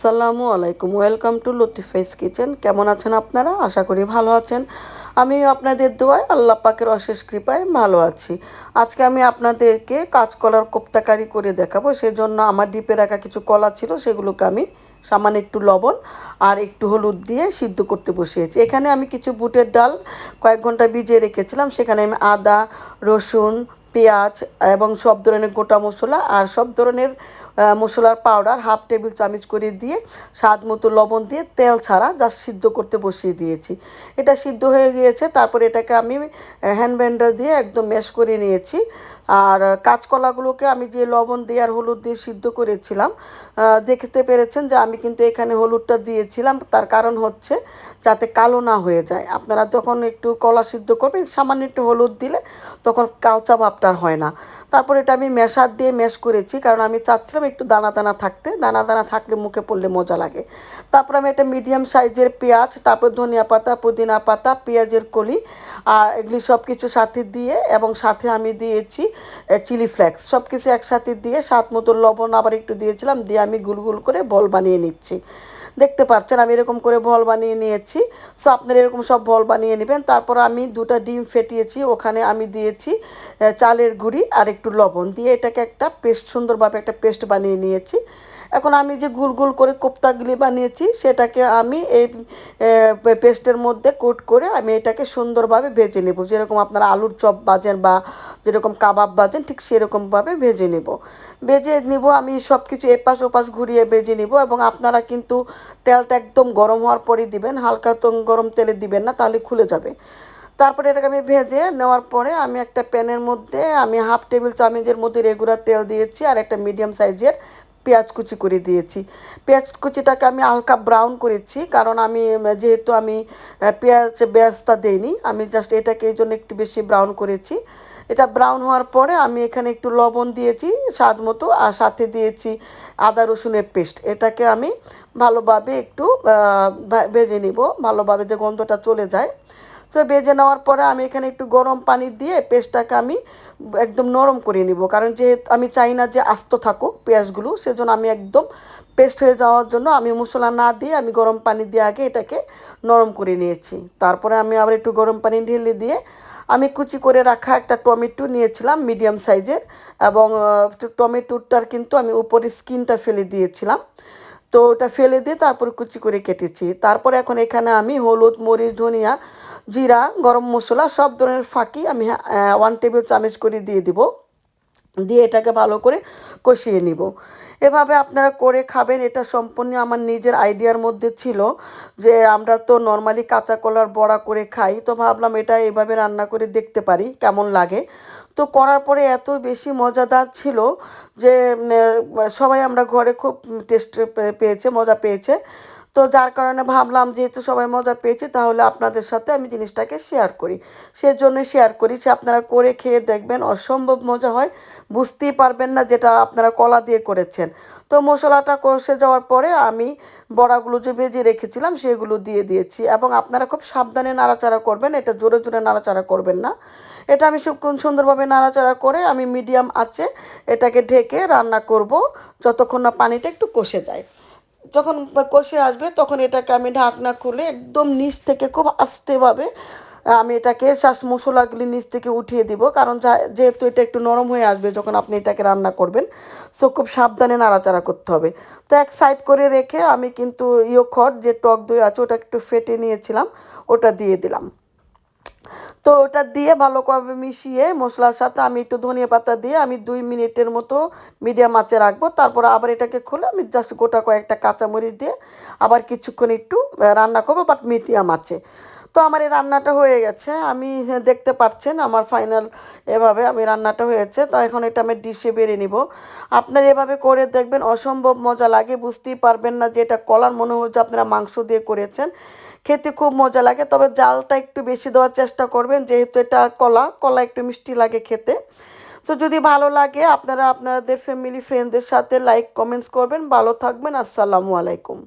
আসসালামু আলাইকুম, welcome to লতিফাইস kitchen. কেমন আছেন আপনারা? আশা করি ভালো আছেন। আমি আপনাদের দোয়ায় আল্লাহ পাকের অশেষ কৃপায় ভালো আছি। আজকে আমি আপনাদেরকে কাঁচকলার কোপ্তাকারি করে দেখাবো। সেজন্য আমার ডিপে রাখা কিছু কলা ছিল, সেগুলোকে আমি সামান্য একটু লবণ আর একটু হলুদ দিয়ে সিদ্ধ করতে বসিয়েছি। এখানে আমি কিছু বুটের ডাল কয়েক ঘণ্টা ভিজিয়ে রেখেছিলাম। সেখানে আমি আদা, রসুন পেঁয়াজ এবং সব ধরনের গোটা মশলা আর সব ধরনের মশলার পাউডার হাফ টেবিল চামচ করে দিয়ে স্বাদ মতো লবণ দিয়ে তেল ছাড়া যা সিদ্ধ করতে বসিয়ে দিয়েছি। এটা সিদ্ধ হয়ে গিয়েছে, তারপরে এটাকে আমি হ্যান্ড ব্যান্ডার দিয়ে একদম ম্যাশ করে নিয়েছি। আর কাঁচকলাগুলোকে আমি যে লবণ দিয়ে আর হলুদ দিয়ে সিদ্ধ করেছিলাম দেখতে পেরেছেন যে আমি কিন্তু এখানে হলুদটা দিয়েছিলাম। তার কারণ হচ্ছে যাতে কালো না হয়ে যায়। আপনারা যখন একটু কলা সিদ্ধ করবেন, সামান্য একটু হলুদ দিলে তখন কালচা ভাবটা আর হয় না। তারপর এটা আমি মেশার দিয়ে ম্যাশ করেছি, কারণ আমি চাচ্ছিলাম একটু দানা দানা থাকতে। দানা দানা থাকলে মুখে পড়লে মজা লাগে। তারপর আমি একটা মিডিয়াম সাইজের পেঁয়াজ, তারপর ধনিয়া পাতা, পুদিনা পাতা, পেঁয়াজের কলি, আর এগুলি সব কিছু সাথে দিয়ে এবং সাথে আমি দিয়েছি চিলি ফ্লেক্স সব কিছু একসাথে দিয়ে স্বাদ মতো লবণ আবার একটু দিয়েছিলাম, দিয়ে আমি গুলগুল করে বল বানিয়ে নিচ্ছি। দেখতে পাচ্ছেন আমি এরকম করে বল বানিয়ে নিয়েছি। সো আপনারা এরকম সব বল বানিয়ে নেবেন। তারপর আমি দুটো ডিম ফেটিয়েছি, ওখানে আমি দিয়েছি চালের গুঁড়ি আর একটু লবণ। দিয়ে এটাকে একটা পেস্ট, সুন্দরভাবে একটা পেস্ট বানিয়ে নিয়েছি। এখন আমি যে গুল গুল করে কোপ্তাগুলি বানিয়েছি, সেটাকে আমি এই পেস্টের মধ্যে কোট করে আমি এটাকে সুন্দরভাবে ভেজে নেব। যেরকম আপনারা আলুর চপ বাজেন বা যেরকম কাবাব বাজেন, ঠিক সেরকমভাবে ভেজে নেব। ভেজে নিব আমি সব কিছু এপাশ ওপাশ ঘুরিয়ে ভেজে নিব এবং আপনারা কিন্তু তেলটা একদম গরম হওয়ার পরেই দিবেন, হালকা তো গরম তেলে দিবেন না, তাহলে খুলে যাবে। তারপরে এটাকে আমি ভেজে নেওয়ার পরে আমি একটা প্যানের মধ্যে আমি হাফ টেবিল চামচের মধ্যে রেগুলার তেল দিয়েছি আর একটা মিডিয়াম সাইজের পেঁয়াজ কুচি করে দিয়েছি। পেঁয়াজ কুচিটাকে আমি হালকা ব্রাউন করেছি, কারণ আমি যেহেতু আমি পেঁয়াজ বেয়াজটা দেইনি, আমি জাস্ট এটাকে এই জন্য একটু বেশি ব্রাউন করেছি। এটা ব্রাউন হওয়ার পরে আমি এখানে একটু লবণ দিয়েছি স্বাদ মতো, আর সাথে দিয়েছি আদা রসুনের পেস্ট। এটাকে আমি ভালোভাবে একটু ভেজে নিব, ভালোভাবে যে গন্ধটা চলে যায়। তো ভেজে নেওয়ার পরে আমি এখানে একটু গরম পানি দিয়ে পেস্টটাকে আমি একদম নরম করে নিব। কারণ যেহেতু আমি চাই না যে আস্ত থাকুক পেঁয়াজগুলো, সেজন্য আমি একদম পেস্ট হয়ে যাওয়ার জন্য আমি মশলা না দিয়ে আমি গরম পানি দিয়ে আগে এটাকে নরম করে নিয়েছি। তারপরে আমি আবার একটু গরম পানি ঢেলে দিয়ে আমি কুচি করে রাখা একটা টমেটো নিয়েছিলাম মিডিয়াম সাইজের এবং টমেটোটার কিন্তু আমি উপরে স্কিনটা ফেলে দিয়েছিলাম। তো ওটা ফেলে দিয়ে তারপর কুচি করে কেটেছি। তারপর এখন এখানে আমি হলুদ, মরিচ, ধনিয়া, জিরা, গরম মশলা সব ধরনের ফাঁকি আমি ওয়ান টেবিল চামচ করে দিয়ে দিব। দিয়ে এটাকে ভালো করে কষিয়ে নিব। এভাবে আপনারা করে খাবেন। এটা সম্পূর্ণ আমার নিজের আইডিয়ার মধ্যে ছিল যে আমরা তো নর্মালি কাঁচা কলার বড়া করে খাই। তো ভাবলাম এটা এভাবে রান্না করে দেখতে পারি, কেমন লাগে। তো করার পরে এত বেশি মজাদার ছিল যে সবাই আমরা ঘরে খুব টেস্ট পেয়েছে, মজা পেয়েছে। তো যার কারণে ভাবলাম যেহেতু সবাই মজা পেয়েছে, তাহলে আপনাদের সাথে আমি জিনিসটাকে শেয়ার করি। সেজন্য শেয়ার করি, সে আপনারা করে খেয়ে দেখবেন, অসম্ভব মজা হয়। বুঝতেই পারবেন না যেটা আপনারা কলা দিয়ে করেছেন। তো মশলাটা কষে যাওয়ার পরে আমি বড়াগুলো যে ভেজে রেখেছিলাম, সেগুলো দিয়ে দিয়েছি। এবং আপনারা খুব সাবধানে নাড়াচাড়া করবেন, এটা জোরে জোরে নাড়াচাড়া করবেন না। এটা আমি সুন্দরভাবে নাড়াচাড়া করে আমি মিডিয়াম আছে এটাকে ঢেকে রান্না করব, যতক্ষণ না পানিটা একটু কষে যায়। যখন কষে আসবে, তখন এটাকে আমি ঢাকনা খুলে একদম নিচ থেকে খুব আস্তেভাবে আমি এটাকে শ্বাস মশলাগুলি নিচ থেকে উঠিয়ে দিব। কারণ যেহেতু এটা একটু নরম হয়ে আসবে যখন আপনি এটাকে রান্না করবেন সো খুব সাবধানে নাড়াচাড়া করতে হবে। তো এক সাইড করে রেখে আমি কিন্তু ইয়ো খড় যে টক দই আছে ওটা একটু ফেটে নিয়েছিলাম, ওটা দিয়ে দিলাম। তো ওটা দিয়ে ভালোভাবে মিশিয়ে মশলার সাথে আমি একটু ধনিয়া পাতা দিয়ে আমি দুই মিনিটের মতো মিডিয়াম আঁচে রাখব। তারপর আবার এটাকে খুলে আমি জাস্ট গোটা কয়েকটা কাঁচামরিচ দিয়ে আবার কিছুক্ষণ একটু রান্না করব বাট মিডিয়াম আছে তো আমার এই রান্নাটা হয়ে গেছে। আমি দেখতে পাচ্ছেন, আমার ফাইনাল এভাবে আমি রান্নাটা হয়েছে। তো এখন এটা আমি ডিশে বেড়ে নিব। আপনারা এভাবে করে দেখবেন, অসম্ভব মজা লাগে। বুঝতেই পারবেন না যে এটা কলার মনে হচ্ছে আপনারা মাংস দিয়ে করেছেন। খেতে খুব মজা লাগে। তবে জালটা একটু বেশি দেওয়ার চেষ্টা করবেন, যেহেতু এটা কলা। কলা একটু মিষ্টি লাগে খেতে। তো যদি ভালো লাগে, আপনারা আপনাদের ফ্যামিলি ফ্রেন্ডদের সাথে লাইক কমেন্টস করবেন। ভালো থাকবেন। আসসালামু আলাইকুম।